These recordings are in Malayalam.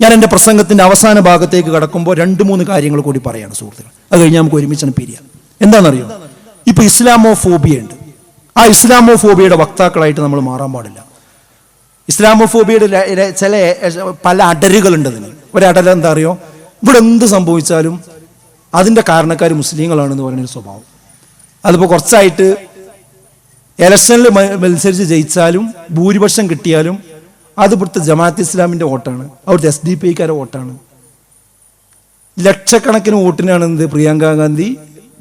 ഞാൻ എന്റെ പ്രസംഗത്തിന്റെ അവസാന ഭാഗത്തേക്ക് കടക്കുമ്പോൾ രണ്ട് മൂന്ന് കാര്യങ്ങൾ കൂടി പറയാണ് സുഹൃത്തുക്കൾ അത് കഴിഞ്ഞാൽ നമുക്ക് ഒരുമിച്ചാണ് പിരിയാം. എന്താണെന്നറിയോ? ഇപ്പോൾ ഇസ്ലാമോ ഫോബിയ ഉണ്ട്. ആ ഇസ്ലാമോ ഫോബിയയുടെ വക്താക്കളായിട്ട് നമ്മൾ മാറാൻ പാടില്ല. ഇസ്ലാമോഫോബിയയുടെ ല- ല- ചില പല അടരുകളുണ്ട് അതിന്. ഒരടല എന്താ അറിയോ? ഇവിടെ എന്ത് സംഭവിച്ചാലും അതിന്റെ കാരണക്കാർ മുസ്ലിങ്ങളാണെന്ന് പറയുന്നൊരു സ്വഭാവം. അതിപ്പോൾ കുറച്ചായിട്ട് ഇലക്ഷനിൽ മത്സരിച്ച് ജയിച്ചാലും ഭൂരിപക്ഷം കിട്ടിയാലും അത് ഇവിടുത്തെ ജമാഅത്ത് ഇസ്ലാമിന്റെ വോട്ടാണ്. അവിടുത്തെ എസ് ഡി പി ഐക്കാരുടെ വോട്ടാണ്. ലക്ഷക്കണക്കിന് വോട്ടിനാണ് എന്ത് പ്രിയങ്ക ഗാന്ധി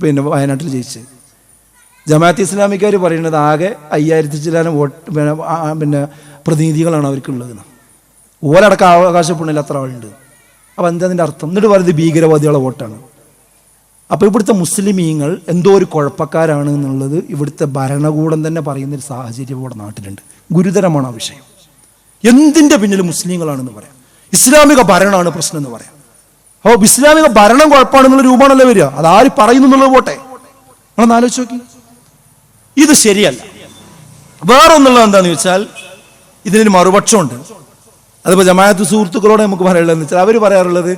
പിന്നെ വയനാട്ടിൽ ജയിച്ചത്. ജമാഅത്ത് ഇസ്ലാമിക്കാർ പറയുന്നത് ആകെ അയ്യായിരത്തി ചില്ലാനം വോട്ട് പിന്നെ പ്രതിനിധികളാണ് അവർക്കുള്ളത്. ഓരടക്കം അവകാശപ്പെടുന്നില്ല അത്ര ആളുണ്ട്. അപ്പം എന്താ അതിന്റെ അർത്ഥം? എന്നിട്ട് പറയുന്നത് ഭീകരവാദികളുടെ വോട്ടാണ്. അപ്പോൾ ഇവിടുത്തെ മുസ്ലിമീങ്ങൾ എന്തോ ഒരു കുഴപ്പക്കാരാണ് എന്നുള്ളത് ഇവിടുത്തെ ഭരണകൂടം തന്നെ പറയുന്ന ഒരു സാഹചര്യം ഇവിടെ നാട്ടിലുണ്ട്. ഗുരുതരമാണ് ആ വിഷയം. എന്തിന്റെ പിന്നിൽ മുസ്ലിങ്ങളാണെന്ന് പറയാം. ഇസ്ലാമിക ഭരണമാണ് പ്രശ്നം എന്ന് പറയാം. അപ്പോൾ ഇസ്ലാമിക ഭരണം കുഴപ്പമാണെന്നുള്ള രൂപമാണല്ലോ വരിക? അത് ആര് പറയുന്നു എന്നുള്ളത് പോട്ടെ. നമ്മളൊന്ന് ആലോചിച്ച് നോക്കി. ഇത് ശരിയല്ല. വേറൊന്നുള്ളത് എന്താണെന്ന് വെച്ചാൽ ഇതിനൊരു മറുപക്ഷമുണ്ട്. അതിപ്പോൾ ജമാഅത്ത് സുഹൃത്തുക്കളോട് നമുക്ക് പറയാനുള്ളതെന്ന് വെച്ചാൽ അവർ പറയാറുള്ളത്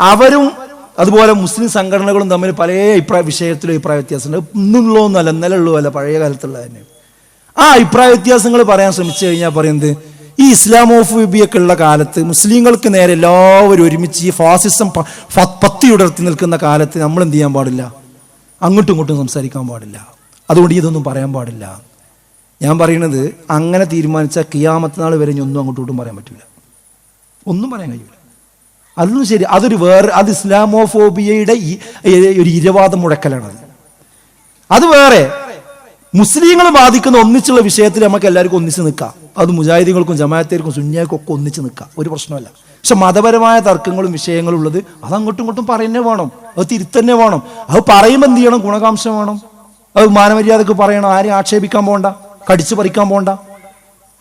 അവരും അതുപോലെ മുസ്ലിം സംഘടനകളും തമ്മിൽ പല അഭിപ്രായ വിഷയത്തിലും അഭിപ്രായ വ്യത്യാസമുണ്ട്. ഇന്നുള്ളതൊന്നുമല്ല ഇന്നലെ ഉള്ളതല്ല പഴയ കാലത്തുള്ള തന്നെ ആ അഭിപ്രായ വ്യത്യാസങ്ങൾ പറയാൻ ശ്രമിച്ചു കഴിഞ്ഞാൽ പറയുന്നത് ഈ ഇസ്ലാമോഫോബിയൊക്കെ ഉള്ള കാലത്ത് മുസ്ലിങ്ങൾക്ക് നേരെ എല്ലാവരും ഒരുമിച്ച് ഈ ഫാസിസം പത്തി ഉടർത്തി നിൽക്കുന്ന കാലത്ത് നമ്മൾ എന്ത് ചെയ്യാൻ പാടില്ല? അങ്ങോട്ടും ഇങ്ങോട്ടും സംസാരിക്കാൻ പാടില്ല. അതുകൊണ്ട് ഇതൊന്നും പറയാൻ പാടില്ല. ഞാൻ പറയുന്നത് അങ്ങനെ തീരുമാനിച്ച കിയാമത്തനാൾ വരെ ഇനി ഒന്നും അങ്ങോട്ടും പറയാൻ പറ്റില്ല ഒന്നും പറയാൻ കഴിയില്ല അതൊന്നും ശരി അതൊരു വേറെ അത് ഇസ്ലാമോഫോബിയയുടെ ഫോബിയയുടെ ഒരു ഇരവാദം മുഴക്കലാണത് അത് വേറെ മുസ്ലിങ്ങൾ ബാധിക്കുന്ന ഒന്നിച്ചുള്ള വിഷയത്തിൽ നമുക്ക് എല്ലാവർക്കും ഒന്നിച്ച് നിൽക്കാം. അത് മുജാഹിദികൾക്കും ജമാഅത്തേർക്കും സുന്യാക്കും ഒക്കെ ഒന്നിച്ച് നിൽക്കാം. ഒരു പ്രശ്നമല്ല പക്ഷെ മതപരമായ തർക്കങ്ങളും വിഷയങ്ങളും ഉള്ളത് അത് അങ്ങോട്ടും ഇങ്ങോട്ടും പറയുന്നേ വേണം. അത് തിരുത്തന്നെ വേണം. അത് പറയുമ്പോൾ എന്ത് ചെയ്യണം? ഗുണകാംശം വേണം. അത് മാനമര്യാദക്ക് പറയണം. ആരെയും ആക്ഷേപിക്കാൻ പോണ്ട. കടിച്ചു പറിക്കാൻ പോകണ്ട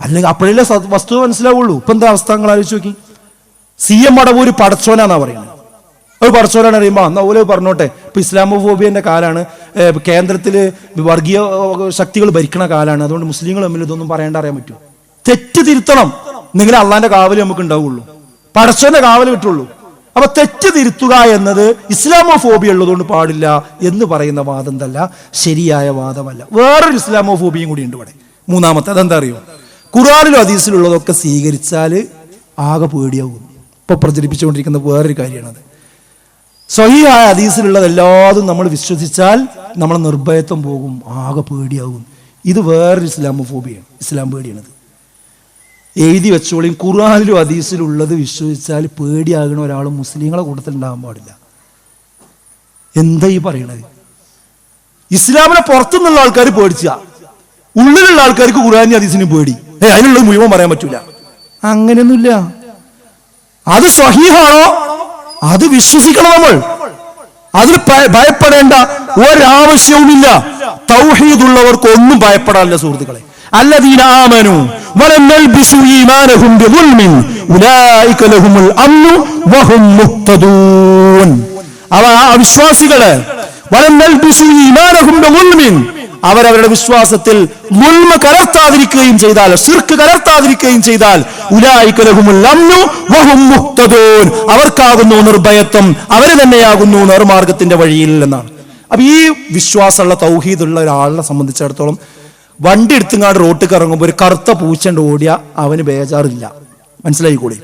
അല്ലെങ്കിൽ അപ്പോഴല്ലേ വസ്തു മനസ്സിലാവുള്ളൂ. ഇപ്പം എന്താ അവസ്ഥ? നിങ്ങൾ ആലോചിച്ച് നോക്കി. സി എം അടവൂര് പടച്ചോനാന്നാ പറയുന്നത്. ഒരു പറച്ചോലാണ് അറിയുമ്പോൾ അന്ന് അതുപോലെ പറഞ്ഞോട്ടെ. ഇപ്പൊ ഇസ്ലാമോഫോബിയന്റെ കാലാണ് കേന്ദ്രത്തിൽ വർഗീയ ശക്തികൾ ഭരിക്കണ കാലാണ്. അതുകൊണ്ട് മുസ്ലിങ്ങൾ തമ്മിൽ ഇതൊന്നും പറയേണ്ട അറിയാൻ പറ്റുമോ തെറ്റ് തിരുത്തണം. നിങ്ങൾ അള്ളാന്റെ കാവൽ നമുക്ക് ഉണ്ടാവുള്ളൂ. പടച്ചോന്റെ കാവൽ കിട്ടുള്ളൂ. അപ്പൊ തെറ്റ് തിരുത്തുക എന്നത് ഇസ്ലാമോഫോബിയ ഉള്ളതുകൊണ്ട് പാടില്ല എന്ന് പറയുന്ന വാദം തല്ല ശരിയായ വാദമല്ല. വേറൊരു ഇസ്ലാമോഫോബിയും കൂടി ഉണ്ട് ഇവിടെ. മൂന്നാമത്തെ അതെന്താ അറിയോ? ഖുറാനിലും അതീസിലുള്ളതൊക്കെ സ്വീകരിച്ചാൽ ആകെ പേടിയാവും ഇപ്പൊ പ്രചരിപ്പിച്ചുകൊണ്ടിരിക്കുന്ന വേറൊരു കാര്യമാണത്. സ്വഹിയായ ഹദീസിലുള്ളത് എല്ലാതും നമ്മൾ വിശ്വസിച്ചാൽ നമ്മൾ നിർഭയത്വം പോകും ആകെ പേടിയാകും. ഇത് വേറൊരു ഇസ്ലാമോഫോബിയാണ് ഇസ്ലാം പേടിയാണത്. എഴുതി വെച്ചോളിയും ഖുർആാനിലും ഹദീസിലും ഉള്ളത് വിശ്വസിച്ചാൽ പേടിയാകുന്ന ഒരാൾ മുസ്ലിങ്ങളെ കൂട്ടത്തിൽ ഉണ്ടാകാൻ പാടില്ല. എന്താ ഈ പറയണത്? ഇസ്ലാമിനെ പുറത്തുനിന്നുള്ള ആൾക്കാർ പേടിച്ച. ഉള്ളിലുള്ള ആൾക്കാർക്ക് ഖുർആാനി അതീസിനും പേടി. ഏ അതിനുള്ളത് മുഴുവൻ പറയാൻ പറ്റൂല. അങ്ങനെയൊന്നുമില്ല. അത് സ്വഹീഹാണോ അത് വിശ്വസിക്കണം നമ്മൾ അതിൽ ഭയ- ഭയപ്പെടേണ്ട ഒരാവശ്യവുമില്ല തൗഹീദുള്ളവർക്ക് ഒന്നും ഭയപ്പെടാനില്ല സുഹൃത്തുക്കളെ الذين آمنوا ولم يلبسوا إيمانهم بظلم أولئك لهم الأمن وهم مهتدون അവ ആ അവിശ്വാസികള് വലം നൽബിസു ഈമാനഹും ബിളുൽമിൻ അവരവരുടെ വിശ്വാസത്തിൽ മുൽമ കലർത്താതിരിക്കുകയും ചെയ്താൽ സിർക്ക് കലർത്താതിരിക്കുകയും ചെയ്താൽ അവർക്കാകുന്നു നിർഭയത്വം അവർ തന്നെയാകുന്നു നേർമാർഗത്തിന്റെ വഴിയിൽ എന്നാണ്. അപ്പൊ ഈ വിശ്വാസമുള്ള തൗഹീദുള്ള ഒരാളിനെ സംബന്ധിച്ചിടത്തോളം വണ്ടി എടുത്തുങ്ങാട് റോട്ടിൽ ഇറങ്ങുമ്പോൾ ഒരു കറുത്ത പൂച്ചണ്ട് ഓടിയ അവന് ബേജാറില്ല. മനസ്സിലായി കൂടി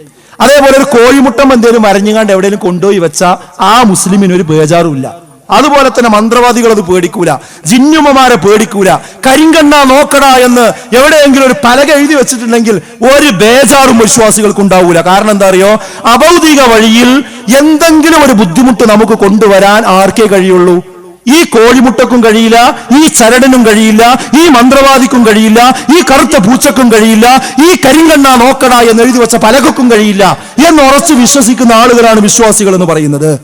അതേപോലെ ഒരു കോഴിമുട്ടം എന്തെങ്കിലും അരഞ്ഞുകാണ്ട് എവിടെയെങ്കിലും കൊണ്ടുപോയി വെച്ചാൽ ആ മുസ്ലിമിന് ഒരു ബേജാറുമില്ല അതുപോലെ തന്നെ മന്ത്രവാദികൾ അത് പേടിക്കൂല. ജിന്നുമ്മമാരെ പേടിക്കൂല. കരിങ്കണ്ണ നോക്കട എന്ന് എവിടെയെങ്കിലും ഒരു പലക എഴുതി വെച്ചിട്ടുണ്ടെങ്കിൽ ഒരു ബേജാറും വിശ്വാസികൾക്ക് ഉണ്ടാവൂല. കാരണം എന്താ അറിയോ? അഭൗതിക വഴിയിൽ എന്തെങ്കിലും ഒരു ബുദ്ധിമുട്ട് നമുക്ക് കൊണ്ടുവരാൻ ആർക്കേ കഴിയുള്ളൂ? ഈ കോഴിമുട്ടക്കും കഴിയില്ല ഈ ചരടനും കഴിയില്ല ഈ മന്ത്രവാദിക്കും കഴിയില്ല ഈ കറുത്ത പൂച്ചക്കും കഴിയില്ല ഈ കരിങ്കണ്ണ നോക്കട എന്ന് എഴുതി വെച്ച പലകക്കും കഴിയില്ല എന്ന് ഉറച്ചു വിശ്വസിക്കുന്ന ആളുകളാണ് വിശ്വാസികൾ എന്ന് പറയുന്നത്.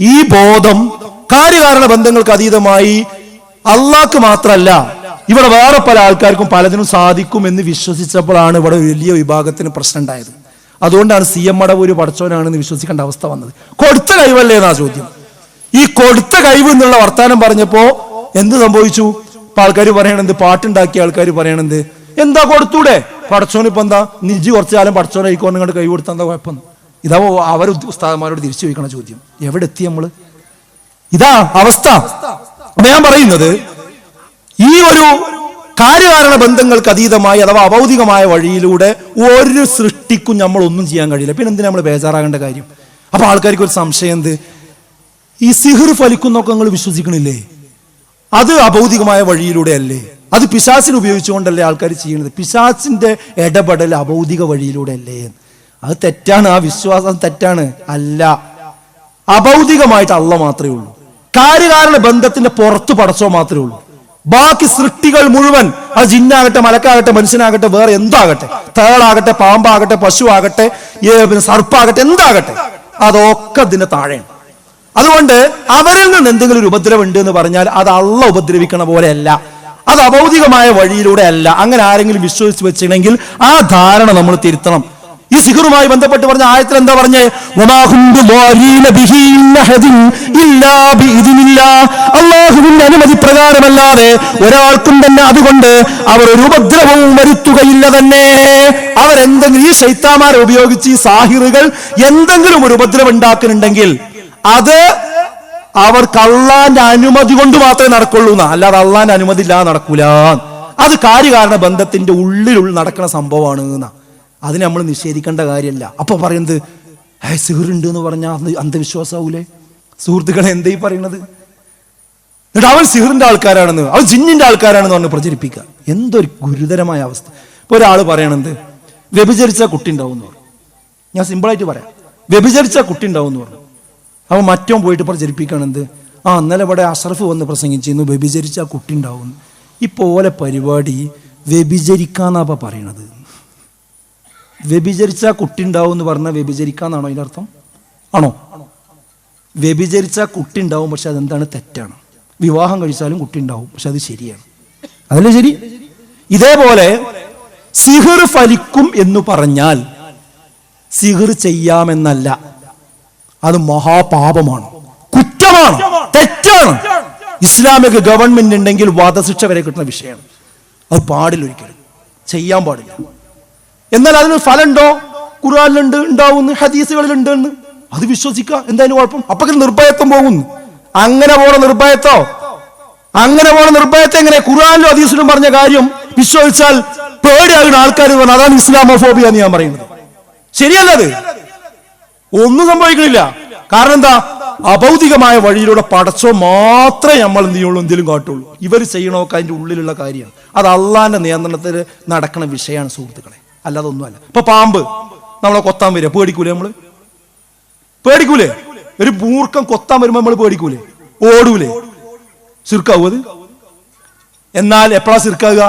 ഈ ബോധം കാര്യകാരണ ബന്ധങ്ങൾക്ക് അതീതമായി അള്ളാക്ക് മാത്രല്ല ഇവിടെ വേറെ പല ആൾക്കാർക്കും പലതിനും സാധിക്കും എന്ന് വിശ്വസിച്ചപ്പോഴാണ് ഇവിടെ വലിയ വിഭാഗത്തിന് പ്രശ്നം ഉണ്ടായത്. അതുകൊണ്ടാണ് സി എം മടവൂര് പടച്ചോനാണെന്ന് വിശ്വസിക്കേണ്ട അവസ്ഥ വന്നത്. കൊടുത്ത കഴിവല്ലേ എന്നാ ചോദ്യം. ഈ കൊടുത്ത കഴിവ് എന്നുള്ള വർത്താനം പറഞ്ഞപ്പോ എന്ത് സംഭവിച്ചു? ഇപ്പൊ ആൾക്കാർ പറയണത് പാട്ടുണ്ടാക്കിയ ആൾക്കാർ പറയണത് എന്താ? കൊടുത്തൂടെ? പടച്ചോന് ഇപ്പൊ എന്താ? നിജി കുറച്ചു കാലം പടച്ചോനെ ആയിക്കോണ്ട് കൈ കൊടുത്താൽ എന്താ കുഴപ്പം? ഇതാ അവർ ഉസ്താദന്മാരോട് തിരിച്ചു ചോദിക്കണ ചോദ്യം. എവിടെ എത്തി നമ്മൾ? ഇതാ അവസ്ഥ. അപ്പൊ ഞാൻ പറയുന്നത് ഈ ഒരു കാര്യകാരണ ബന്ധങ്ങൾക്ക് അതീതമായി അഥവാ അഭൗതികമായ വഴിയിലൂടെ ഒരു സൃഷ്ടിക്കും നമ്മൾ ഒന്നും ചെയ്യാൻ കഴിയില്ല. പിന്നെ എന്തിനാ നമ്മൾ ബേജാറാകേണ്ട കാര്യം? അപ്പൊ ആൾക്കാർക്ക് ഒരു സംശയം എന്ത്? ഈ സിഹിർ ഫലിക്കുന്നൊക്കെ നിങ്ങൾ വിശ്വസിക്കണില്ലേ? അത് അഭൗതികമായ വഴിയിലൂടെ അല്ലേ? അത് പിശാസിന് ഉപയോഗിച്ചുകൊണ്ടല്ലേ ആൾക്കാർ ചെയ്യുന്നത്? പിശാസിന്റെ ഇടപെടൽ അഭൗതിക വഴിയിലൂടെ അല്ലേ? അത് തെറ്റാണ്. ആ വിശ്വാസം തെറ്റാണ്. അല്ല. അഭൗതികമായിട്ട് അള്ള മാത്രമേ ഉള്ളൂ. കാര്യകാരണ ബന്ധത്തിന്റെ പുറത്ത് പടച്ചോ മാത്രമേ ഉള്ളൂ. ബാക്കി സൃഷ്ടികൾ മുഴുവൻ അത് ജിന്നാകട്ടെ മലക്കാകട്ടെ മനുഷ്യനാകട്ടെ വേറെ എന്താകട്ടെ തേളാകട്ടെ പാമ്പാകട്ടെ പശുവാകട്ടെ ഏ, പിന്നെ സർപ്പാകട്ടെ എന്താകട്ടെ. അതൊക്കെ ഇതിന്റെ താഴെയാണ്. അതുകൊണ്ട് അവരിൽ നിന്ന് എന്തെങ്കിലും ഒരു ഉപദ്രവം ഉണ്ട് എന്ന് പറഞ്ഞാൽ അത് അള്ള ഉപദ്രവിക്കണ പോലെയല്ല. അത് അഭൗതികമായ വഴിയിലൂടെ അല്ല. അങ്ങനെ ആരെങ്കിലും വിശ്വസിച്ച് വെച്ചിട്ടുണ്ടെങ്കിൽ ആ ധാരണ നമ്മൾ തിരുത്തണം. സിഹറുമായി ബന്ധപ്പെട്ട് പറഞ്ഞ ആയത്തിൽ എന്താ പറഞ്ഞേ അനുമതി പ്രകാരമല്ലാതെ ഒരാൾക്കും തന്നെ അതുകൊണ്ട് അവർ ഒരു ഉപദ്രവവും വരുത്തുകയില്ല തന്നെ. അവരെന്തെങ്കിലും ഈ ശൈത്താമാരെ ഉപയോഗിച്ച് ഈ സാഹിറുകൾ എന്തെങ്കിലും ഒരു ഉപദ്രവം ഉണ്ടാക്കുന്നുണ്ടെങ്കിൽ അത് അവർക്ക് അള്ളാന്റെ അനുമതി കൊണ്ട് മാത്രമേ നടക്കുള്ളൂ അല്ലാതെ അള്ളാന്റെ അനുമതി ഇല്ലാതെ നടക്കൂല. അത് കാര്യകാരണ ബന്ധത്തിന്റെ ഉള്ളിലുള്ളിൽ നടക്കുന്ന സംഭവമാണ് എന്നാ. അതിനെ നമ്മൾ നിഷേധിക്കേണ്ട കാര്യമല്ല. അപ്പൊ പറയുന്നത് ഏ സിഹറുണ്ട് എന്ന് പറഞ്ഞാൽ അന്ധവിശ്വാസാവൂലേ? സുഹൃത്തുക്കളെ എന്തായി പറയുന്നത്? എന്നിട്ട് അവൻ സിഹറിന്റെ ആൾക്കാരാണെന്ന് അവൻ ജിന്നിന്റെ ആൾക്കാരാണെന്ന് പറഞ്ഞ് പ്രചരിപ്പിക്കുക. എന്തൊരു ഗുരുതരമായ അവസ്ഥ. ഇപ്പൊ ഒരാൾ പറയണത് വ്യഭിചരിച്ച കുട്ടി ഉണ്ടാവും എന്ന് പറഞ്ഞു. ഞാൻ സിമ്പിളായിട്ട് പറയാം. വ്യഭിചരിച്ച കുട്ടി ഉണ്ടാവും എന്ന് പറഞ്ഞു. അവൻ മറ്റോ പോയിട്ട് പ്രചരിപ്പിക്കണെന്ത് ആ ഇന്നലെ ഇവിടെ അഷറഫ് വന്ന് പ്രസംഗിച്ചിരുന്നു വ്യഭിചരിച്ച കുട്ടി ഉണ്ടാവും പോലെ പരിപാടി വ്യഭിചരിക്കാന്നാ പറയണത്. വ്യഭിചരിച്ച കുട്ടി ഉണ്ടാവും എന്ന് പറഞ്ഞാൽ വ്യഭിചരിക്കാന്നാണോ അതിന്റെ അർത്ഥം? ആണോ? വ്യഭിചരിച്ച കുട്ടി ഉണ്ടാവും പക്ഷെ അതെന്താണ് തെറ്റാണ്? വിവാഹം കഴിച്ചാലും കുട്ടി ഉണ്ടാവും പക്ഷെ അത് ശരിയാണ്. അതല്ലേ ശരി? ഇതേപോലെ സിഹർ ഫലിക്കും എന്ന് പറഞ്ഞാൽ സിഹർ ചെയ്യാമെന്നല്ല അത് മഹാപാപമാണ് കുറ്റമാണ് തെറ്റാണ്. ഇസ്ലാമിക ഗവൺമെന്റ് ഉണ്ടെങ്കിൽ വധശിക്ഷ വരെ കിട്ടുന്ന വിഷയമാണ്. അത് പാടില്ല ഒരിക്കലും. ചെയ്യാൻ പാടില്ല. എന്നാൽ അതിന് ഫലമുണ്ടോ? ഖുറാനിലുണ്ട് ഉണ്ടാവുന്നു ഹദീസുകളിലുണ്ട് എന്ന് അത് വിശ്വസിക്കുക എന്തായാലും കുഴപ്പം. അപ്പൊ നിർഭയത്വം പോകുന്നു. അങ്ങനെ പോണ നിർഭയത്തോ അങ്ങനെ പോണ നിർഭയത്തെ എങ്ങനെ? ഖുറാനിലും ഹദീസിലും പറഞ്ഞ കാര്യം വിശ്വസിച്ചാൽ പേടിയാകുന്ന ആൾക്കാർ പറഞ്ഞു അതാണ് ഇസ്ലാമോഫോബിയ എന്ന് ഞാൻ പറയുന്നത്. ശരിയല്ലത് ഒന്നും സംഭവിക്കണില്ല. കാരണം എന്താ? അഭൗതികമായ വഴിയിലൂടെ പടച്ചോ മാത്രമേ നമ്മൾ എന്ത് ചെയ്യുള്ളൂ എന്തെങ്കിലും കാട്ടുള്ളൂ. ഇവർ ചെയ്യണമൊക്കെ അതിന്റെ ഉള്ളിലുള്ള കാര്യമാണ്. അത് അള്ളാന്റെ നിയന്ത്രണത്തിൽ നടക്കുന്ന വിഷയമാണ് സുഹൃത്തുക്കളെ. അല്ലാതെ ഒന്നുമല്ല. ഇപ്പൊ പാമ്പ് നമ്മളെ കൊത്താൻ വരിക. പേടിക്കൂലേ നമ്മൾ? പേടിക്കൂലേ? ഒരു മൂർഖം കൊത്താൻ വരുമ്പോ നമ്മൾ പേടിക്കൂലേ? ഓടൂലേ? ചുരുക്കാവൂ അത്? എന്നാൽ എപ്പോഴാ ചുരുക്കാവുക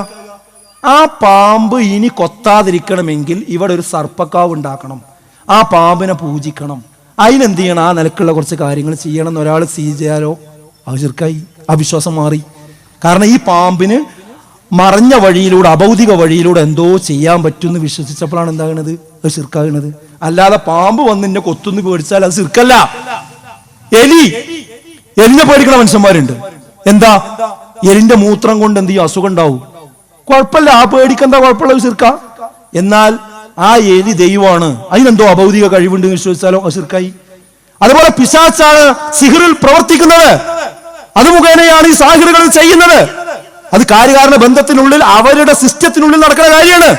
ആ പാമ്പ് ഇനി കൊത്താതിരിക്കണമെങ്കിൽ ഇവിടെ ഒരു സർപ്പക്കാവ് ഉണ്ടാക്കണം. ആ പാമ്പിനെ പൂജിക്കണം. അതിനെന്ത് ചെയ്യണം? ആ നിലക്കുള്ള കുറച്ച് കാര്യങ്ങൾ ചെയ്യണം എന്ന് ഒരാൾ ചെയ്യാലോ അത് ചെറുക്കായി. അവിശ്വാസം വിശ്വാസം മാറി. കാരണം ഈ പാമ്പിന് മറഞ്ഞ വഴിയിലൂടെ അഭൗതിക വഴിയിലൂടെ എന്തോ ചെയ്യാൻ പറ്റുമെന്ന് വിശ്വസിച്ചപ്പോഴാണ് എന്താകുന്നത് അത് ചിർക്കാകുന്നത് അല്ലാതെ പാമ്പ് വന്ന് എന്നെ കൊത്തുന്ന് പേടിച്ചാൽ അത് ചിർക്കല്ല എലി. എലിനെ പേടിക്കണ മനുഷ്യന്മാരുണ്ട്. എന്താ? എലിന്റെ മൂത്രം കൊണ്ട് എന്ത് ചെയ്യും? അസുഖം ഉണ്ടാവും. കുഴപ്പമില്ല. ആ പേടിക്കെന്താ കുഴപ്പമുള്ള ചിർക്ക എന്നാൽ ആ എലി ദൈവമാണ്. അതിനെന്തോ അഭൗതിക കഴിവുണ്ട് വിശ്വസിച്ചാലോ ചെറുക്കായി അതുപോലെ പിശാച്ചാണ് സിഹിറിൽ പ്രവർത്തിക്കുന്നത്. അത് മുഖേനയാണ് ഈ സാഹിറുകൾ ചെയ്യുന്നത്. അത് കാര്യകാരണ ബന്ധത്തിനുള്ളിൽ അവരുടെ സിസ്റ്റത്തിനുള്ളിൽ നടക്കുന്ന കാര്യമാണ്.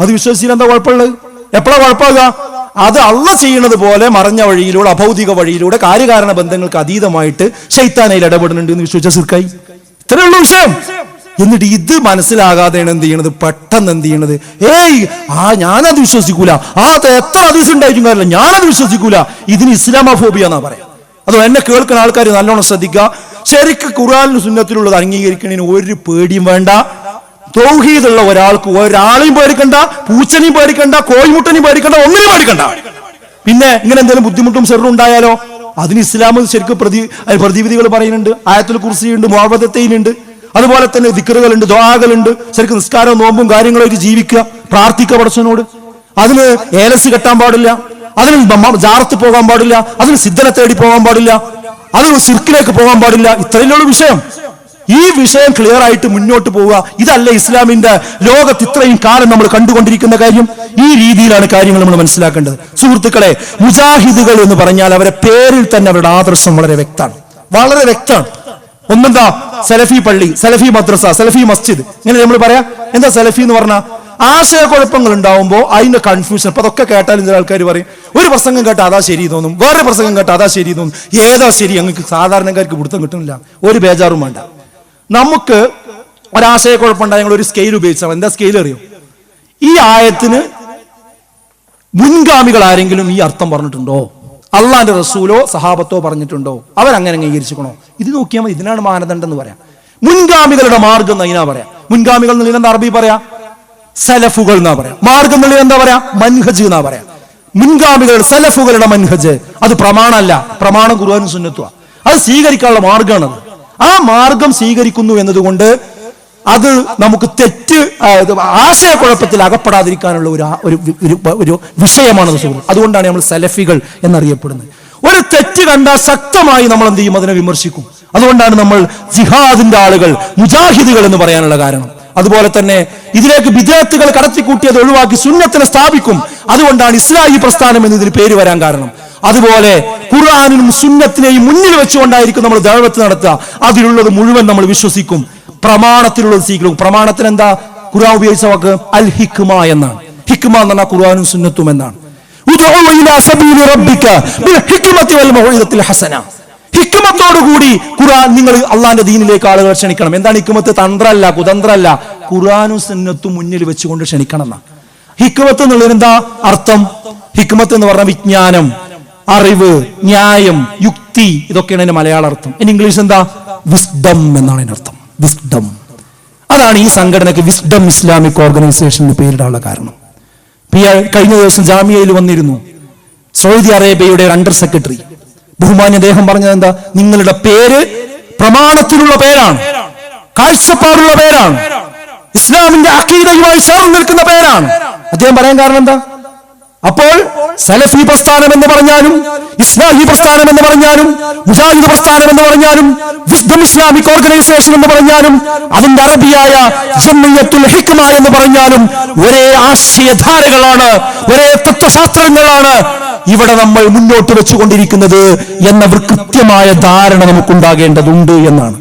അത് വിശ്വസിച്ചാൽ എന്താ കുഴപ്പമുള്ളത്? എപ്പോഴാ കുഴപ്പമാകുക? അത് അള്ള ചെയ്യുന്നത് പോലെ മറഞ്ഞ വഴിയിലൂടെ അഭൗതിക വഴിയിലൂടെ കാര്യകാരണ ബന്ധങ്ങൾക്ക് അതീതമായിട്ട് ഷെയ്ത്താനയിൽ ഇടപെടുന്നുണ്ട് എന്ന് വിശ്വസിച്ച സിർക്കായി ഇത്രയേ ഉള്ളൂ വിഷയം. എന്നിട്ട് ഇത് മനസ്സിലാകാതെയാണ് എന്ത് ചെയ്യണത്? പെട്ടെന്ന് എന്ത് ചെയ്യണത്? ഏയ് ആ ഞാനത് വിശ്വസിക്കൂല. ആ അത് എത്ര അതിസ് ഉണ്ടായിട്ടും കാര്യമില്ല. ഞാനത് വിശ്വസിക്കൂല. ഇതിന് ഇസ്ലാമോഫോബിയ എന്നാ പറയാം. അതോ എന്നെ കേൾക്കുന്ന ആൾക്കാർ നല്ലോണം ശ്രദ്ധിക്കുക? ശരിക്ക് ഖുറാനും സുന്നത്തിലുള്ളത് അംഗീകരിക്കണതിന് ഒരു പേടിയും വേണ്ട. തൗഹീദുള്ള ഒരാൾക്ക് ഒരാളെയും പേടിക്കണ്ട പൂച്ചനെയും പേടിക്കണ്ട കോഴിമുട്ടനെയും പേടിക്കണ്ട ഒന്നിനെയും പേടിക്കണ്ട. പിന്നെ ഇങ്ങനെ എന്തെങ്കിലും ബുദ്ധിമുട്ടും ചെറുതും ഉണ്ടായാലോ? അതിന് ഇസ്ലാം ശരിക്കും പ്രതി പ്രതിവിധികൾ പറയുന്നുണ്ട്. ആയത്തിൽ കുർസിയുണ്ട് മുഹമ്മദത്തയിലുണ്ട് അതുപോലെ തന്നെ ദിക്കറുകളുണ്ട് ദ്വാകളുണ്ട് ശരിക്കും നിസ്കാരവും നോമ്പും കാര്യങ്ങളായിട്ട് ജീവിക്കുക പ്രാർത്ഥിക്കുക പടച്ചനോട് അതിന് ഏലസ് കെട്ടാൻ പാടില്ല. അതിന് ജാറത്ത് പോകാൻ പാടില്ല അതിന് സിദ്ധനെ തേടി പോകാൻ പാടില്ല അതിന് സിർക്കിലേക്ക് പോകാൻ പാടില്ല. ഇത്രയുള്ള വിഷയം. ഈ വിഷയം ക്ലിയർ ആയിട്ട് മുന്നോട്ട് പോവുക. ഇതല്ല ഇസ്ലാമിന്റെ ലോകത്ത് ഇത്രയും കാലം നമ്മൾ കണ്ടുകൊണ്ടിരിക്കുന്ന കാര്യം. ഈ രീതിയിലാണ് കാര്യങ്ങൾ നമ്മൾ മനസ്സിലാക്കേണ്ടത്. സുഹൃത്തുക്കളെ മുജാഹിദുകൾ എന്ന് പറഞ്ഞാൽ അവരെ പേരിൽ തന്നെ അവരുടെ ആദർശം വളരെ വ്യക്തമാണ്. വളരെ വ്യക്തമാണ്. ഒന്നെന്താ? സലഫി പള്ളി സലഫി മദ്രസ സലഫി മസ്ജിദ്. ഇങ്ങനെ നമ്മൾ പറയാം? എന്താ സലഫി എന്ന് പറഞ്ഞാൽ ആശയക്കുഴപ്പങ്ങൾ ഉണ്ടാവുമ്പോൾ അതിന്റെ കൺഫ്യൂഷൻ അപ്പൊ അതൊക്കെ കേട്ടാലും ചില ആൾക്കാർ പറയും ഒരു പ്രസംഗം കേട്ടാൽ അതാ ശരി തോന്നും. വേറെ പ്രസംഗം കേട്ടാൽ അതാ ശരി തോന്നും. ഏതാ ശരി? ഞങ്ങൾക്ക് സാധാരണക്കാർക്ക് പിടുത്തം കിട്ടുന്നില്ല. ഒരു ബേജാറും വേണ്ട. നമുക്ക് ഒരാശയക്കുഴപ്പമുണ്ടായ ഞങ്ങൾ ഒരു സ്കെയിൽ ഉപയോഗിച്ചാൽ എന്താ സ്കെയിൽ അറിയോ? ഈ ആയത്തിന് മുൻഗാമികൾ ആരെങ്കിലും ഈ അർത്ഥം പറഞ്ഞിട്ടുണ്ടോ? അള്ളാന്റെ റസൂലോ സഹാബത്തോ പറഞ്ഞിട്ടുണ്ടോ? അവരങ്ങനെ അംഗീകരിച്ചിക്കണോ ഇത് നോക്കിയാൽ മതി. ഇതിനാണ് മാനദണ്ഡം എന്ന് പറയാം. മുൻഗാമികളുടെ മാർഗം എന്ന് അതിനാ പറയാം. മുൻഗാമികൾ എന്താ അറബി പറയാ? സലഫുകൾ എന്നാ പറയാം. മാർഗം എന്നുള്ളത് എന്താ പറയാ? മൻഹജ് എന്നാ പറയാം. മുൻഗാമികൾ സലഫുകളുടെ മൻഹജ്. അത് പ്രമാണമല്ല. പ്രമാണം ഖുർആനും സുന്നത്തുവാ. അത് സ്വീകരിക്കാനുള്ള മാർഗമാണത്. ആ മാർഗം സ്വീകരിക്കുന്നു എന്നതുകൊണ്ട് അത് നമുക്ക് തെറ്റ് ആശയക്കുഴപ്പത്തിൽ അകപ്പെടാതിരിക്കാനുള്ള ഒരു ഒരു വിഷയമാണ് അതുകൊണ്ടാണ് നമ്മൾ സലഫികൾ എന്നറിയപ്പെടുന്നത്. ഒരു തെറ്റ് കണ്ടാൽ ശക്തമായി നമ്മൾ എന്ത് ചെയ്യും? അതിനെ വിമർശിക്കും. അതുകൊണ്ടാണ് നമ്മൾ ജിഹാദിന്റെ ആളുകൾ മുജാഹിദുകൾ എന്ന് പറയാനുള്ള കാരണം. അതുപോലെ തന്നെ ഇതിലേക്ക് വിദ്യാർത്ഥികൾ കടത്തിക്കൂട്ടിയത് ഒഴിവാക്കി സുന്നത്തിനെ സ്ഥാപിക്കും. അതുകൊണ്ടാണ് ഇസ്ലാഹി പ്രസ്ഥാനം എന്നതിന് പേര് വരാൻ കാരണം. അതുപോലെ ഖുർആാനിനും സുന്നത്തിനെയും മുന്നിൽ വെച്ചുകൊണ്ടായിരിക്കും നമ്മൾ ദൈവത്ത് നടത്തുക. അതിലുള്ളത് മുഴുവൻ നമ്മൾ വിശ്വസിക്കും. പ്രമാണത്തിലുള്ളത് സ്വീകരിക്കും. പ്രമാണത്തിന് എന്താ? ഖുർആൻ ഉപയോഗിച്ച വാക്ക് അൽ ഹിക്മ എന്നാണ്. ഹിക്മ എന്ന് പറഞ്ഞാൽ ഖുർആാനും സുന്നത്തും എന്നാണ്. ഹസന. ഹിക്മത്തോടുകൂടി ഖുർആൻ നിങ്ങൾ അള്ളാന്റെ ദീനിലേക്ക് ആളുകൾ ക്ഷണിക്കണം. എന്താണ് ഹിക്കുമത്ത് തന്ത്രമല്ല കുതന്ത്രമല്ല ഖുർആാനും സുന്നത്തും മുന്നിൽ വെച്ചുകൊണ്ട് ക്ഷണിക്കണം എന്നാ ഹിക്മത്ത് എന്നുള്ളതിന് എന്താ? അർത്ഥം. ഹിക്കുമത്ത് എന്ന് പറഞ്ഞ വിജ്ഞാനം അറിവ് ന്യായം യുക്തി. ഇതൊക്കെയാണ് അതിന്റെ മലയാള അർത്ഥം ഇനി ഇംഗ്ലീഷ് എന്താ? വിസ്ഡം എന്നാണ് അതിന്റെ അർത്ഥം. വിസ്ഡം അതാണ് ഈ സംഘടനയ്ക്ക് വിസ്ഡം ഇസ്ലാമിക് ഓർഗനൈസേഷൻ എന്ന് പേരിടാനുള്ള കാരണം. പി കഴിഞ്ഞ ദിവസം ജാമ്യയിൽ വന്നിരുന്നു. സൗദി അറേബ്യയുടെ അണ്ടർ സെക്രട്ടറി ബഹുമാന്യ ദേഹം പറഞ്ഞത് എന്താ? നിങ്ങളുടെ പേര് പ്രമാണത്തിലുള്ള പേരാണ്. കാഴ്ചപ്പാടുള്ള പേരാണ്. ഇസ്ലാമിന്റെ അക്കീതയുമായി ചേർന്ന് നിൽക്കുന്ന പേരാണ്. അദ്ദേഹം പറയാൻ കാരണം എന്താ? അപ്പോൾ സലഫി പ്രസ്ഥാനം എന്ന് പറഞ്ഞാലും ഇസ്ലാഹി പ്രസ്ഥാനം എന്ന് പറഞ്ഞാലും മുജാഹിദ് പ്രസ്ഥാനം എന്ന് പറഞ്ഞാലും വിസ്ഡം ഇസ്ലാമിക് ഓർഗനൈസേഷൻ എന്ന് പറഞ്ഞാലും അതിന്റെ അറബിയായ ജമ്മിയത്തുൽ ഹിക്മ എന്ന് പറഞ്ഞാലും ഒരേ ആശയധാരകളാണ് ഒരേ തത്വശാസ്ത്രങ്ങളാണ് ഇവിടെ നമ്മൾ മുന്നോട്ട് വെച്ചുകൊണ്ടിരിക്കുന്നത് എന്ന കൃത്യമായ ധാരണ നമുക്കുണ്ടാകേണ്ടതുണ്ട് എന്നാണ്.